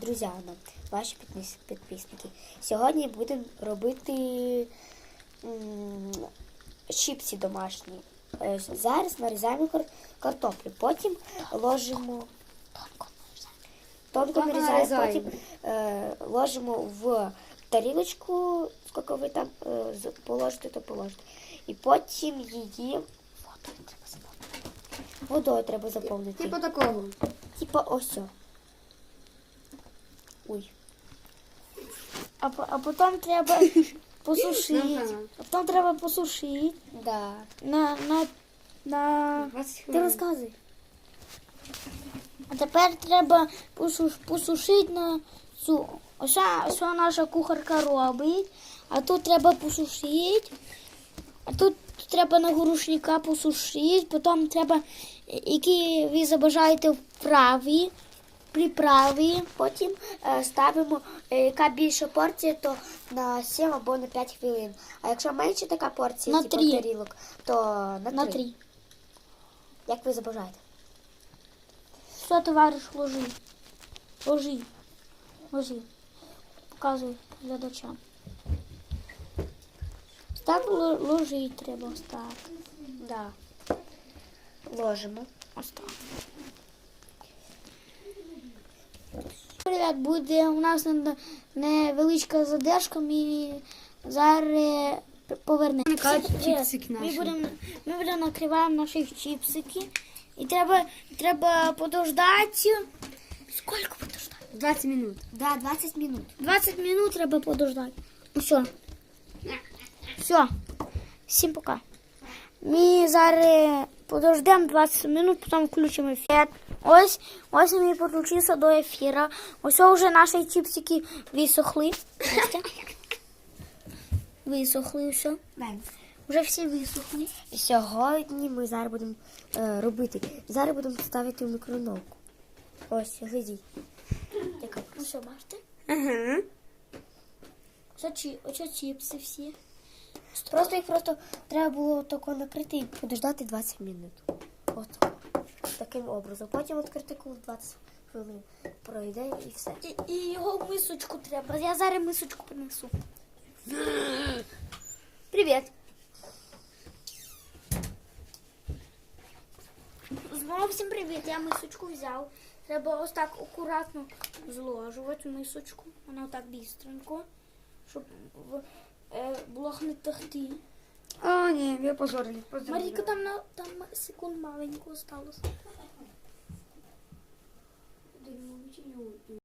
друзяна, ваші підписники. Сьогодні будемо робити м, чіпси домашні. Е, Зараз нарізаємо картоплю, потім ложимо. Тонко нарізаємо, потім е, ложимо в тарілочку, скільки ви там е, положите, то положите. І потім її водою треба заповнити. Водою треба заповнити. Типу такого. Типа ось. Ой. А, а потім треба посушити. А потім треба посушити. Да. На, на, на... Ти розказуй. А тепер треба посуш, посушити на цю. Ось що наша кухарка робить. А тут треба посушити. А тут треба на горушника посушити. Потім треба, е, які ви забажаєте вправі, приправи. Потім е, ставимо, е, яка більша порція, то на 7 або на 5 хвилин. А якщо менше така порція, На типу три. тарілок, то на 3. На три. Як ви забажаєте? Все, товариш, ложи. Ложи. Ложи. Показуй глядачам. Так ло- ложить треба ось так. Да. Ложимо. Ось так. Привіт, буде у нас невеличка задержка, ми зараз чіпсики Ми будемо, ми будемо накриваємо наші чіпсики. І треба, треба подождати. Скільки подождати? 20 минут. Да, 20 минут. 20 минут треба подождати. Ну все. Все. Всім пока. Ми зараз подождемо 20 минут, потім включимо ефір. Ось, ось ми підключилися до ефіру. Ось вже наші чіпсики висохли. Висохли все. Вже всі висохли. Сьогодні ми зараз будемо е, робити. Зараз будемо ставити в мікроволновку. Ось, глядіть. Ну все, бачите? Ага. Ось чіпси всі. Просто їх просто треба було тако накрити і подождати 20 минут. Таким образом. Потім відкрити коли 20 хвилин пройде і все. І, і його мисочку треба. Я зараз мисочку принесу. Привіт! Знову всім привіт, я мисочку взяв. Треба ось так акуратно зложувати мисочку. Вона отак бістренько, щоб е, блох не тахти. О, ні, ви позорили. Марійка, там на там секунд маленько осталось. 내가 혹시 요